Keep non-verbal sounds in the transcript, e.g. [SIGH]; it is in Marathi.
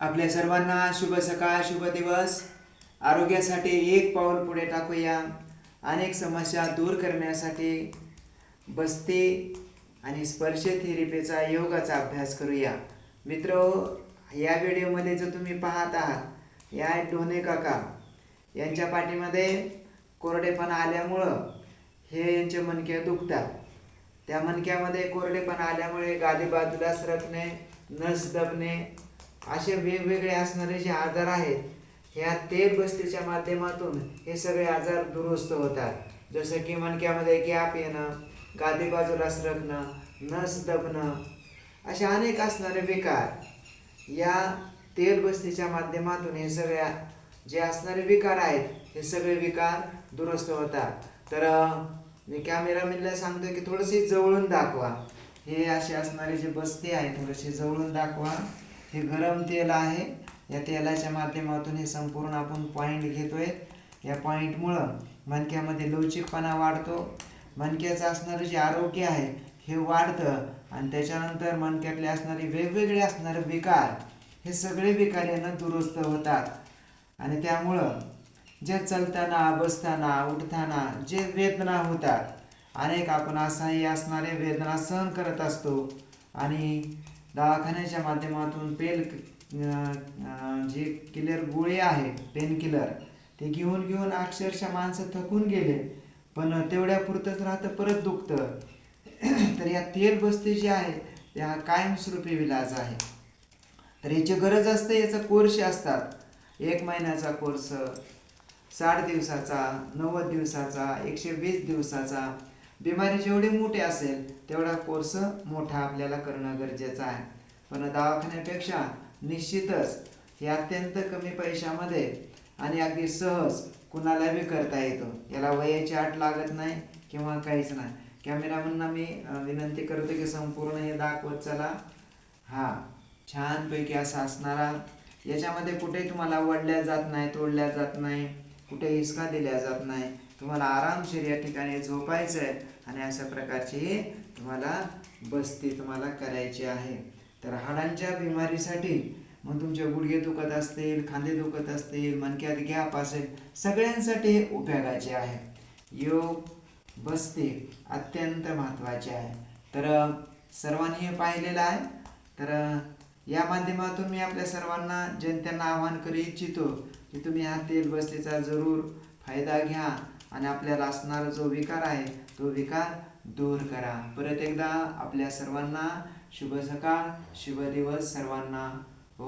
आपल्या सर्वांना शुभ सकाळ शुभ दिवस. आरोग्यासाठी एक पाऊल पुढे टाकूया. अनेक समस्या दूर करण्यासाठी बस्ती आणि स्पर्श थेरपीचा योगाचा अभ्यास करूया. मित्र या व्हिडिओमध्ये जो तुम्ही पाहत आहात या आहेत काका यांच्या पाठीमध्ये कोरडेपणा आल्यामुळं हे यांचे मणके दुखतात. त्या मणक्यामध्ये कोरडेपणा आल्यामुळे गादी बाजूला सरकणे नस दबणे असे वेगवेगळे असणारे जे आजार आहेत ह्या तेल बस्तीच्या माध्यमातून हे सगळे आजार दुरुस्त होतात. जसं की मणक्यामध्ये गॅप येणं गादी बाजूला सरकणं नस दबणं असे अनेक असणारे विकार. या तेल बस्तीच्या माध्यमातून हे सगळ्या जे असणारे विकार आहेत हे सगळे विकार दुरुस्त होतात. तर मी कॅमेरामॅनला सांगतो की थोडंसे जवळून दाखवा. हे असे असणारे जे बस्ती आहे थोडेसे जवळून दाखवा. हे गरम तेल आहे. या तेलाच्या माध्यमातून हे संपूर्ण आपण पॉईंट घेतोय. या पॉईंटमुळं मणक्यामध्ये लवचिकपणा वाढतो. मणक्याचं असणारं जे आरोग्य आहे हे वाढतं आणि त्याच्यानंतर मणक्यातले असणारे वेगवेगळे असणारे विकार हे सगळे विकार यांना दुरुस्त होतात. आणि त्यामुळं जे चलताना बसताना उठताना जे वेदना होतात अनेक आपण असह्य असणारे वेदना सहन करत असतो. आणि दवाखान्याच्या माध्यमातून पेल जी जे किलर गोळी आहेत पेन किलर ते घेऊन घेऊन अक्षरशः माणसं थकून गेले. पण तेवढ्या पुरतंच राहतं परत दुखतं. [CLEARS THROAT] तर या तेल बस्ती जे आहे त्या कायमस्वरूपी विलाज आहे. तर याची गरज असते याचा कोर्स असतात. एक महिन्याचा कोर्स साठ दिवसाचा नव्वद दिवसाचा एकशे वीस दिवसाचा बिमारी जेवढी मोठी असेल तेवढा कोर्स मोठा आपल्याला करणं गरजेचं आहे. पण दवाखान्यापेक्षा निश्चितच हे अत्यंत कमी पैशामध्ये आणि अगदी सहज कुणाला बी करता येतो. याला वयाची आट लागत नाही किंवा काहीच नाही. कॅमेरामनना मी विनंती करतो की संपूर्ण हे दाखवत चला. हा छानपैकी असा असणारा याच्यामध्ये कुठेही तुम्हाला वडल्या जात नाही तोडल्या जात नाही. कुठे हिसका दिल्या जात नाही. तुम्हाला आरामशीर या ठिकाणी झोपायचं आहे आणि अशा प्रकारची तुम्हाला बस्ती तुम्हाला करायची आहे. तर हाडांच्या बिमारीसाठी मग तुमचे गुडघे दुखत असतील खांदे दुखत असतील मणक्यात गॅप असेल सगळ्यांसाठी हे उपयोगाचे आहे. योग बस्ती अत्यंत महत्त्वाचे आहे. तर सर्वांनी हे पाहिलेलं आहे. तर या माध्यमातून मी आपल्या सर्वांना जनतेना आवाहन करू इच्छितो की तुम्ही ह्या तेल बस्तीचा जरूर फायदा घ्या आणि आपल्याला असणारा जो विकार आहे तो विकार दूर करा. परत एकदा आपल्या सर्वांना शुभ सकाळ शुभ दिवस सर्वांना. ओ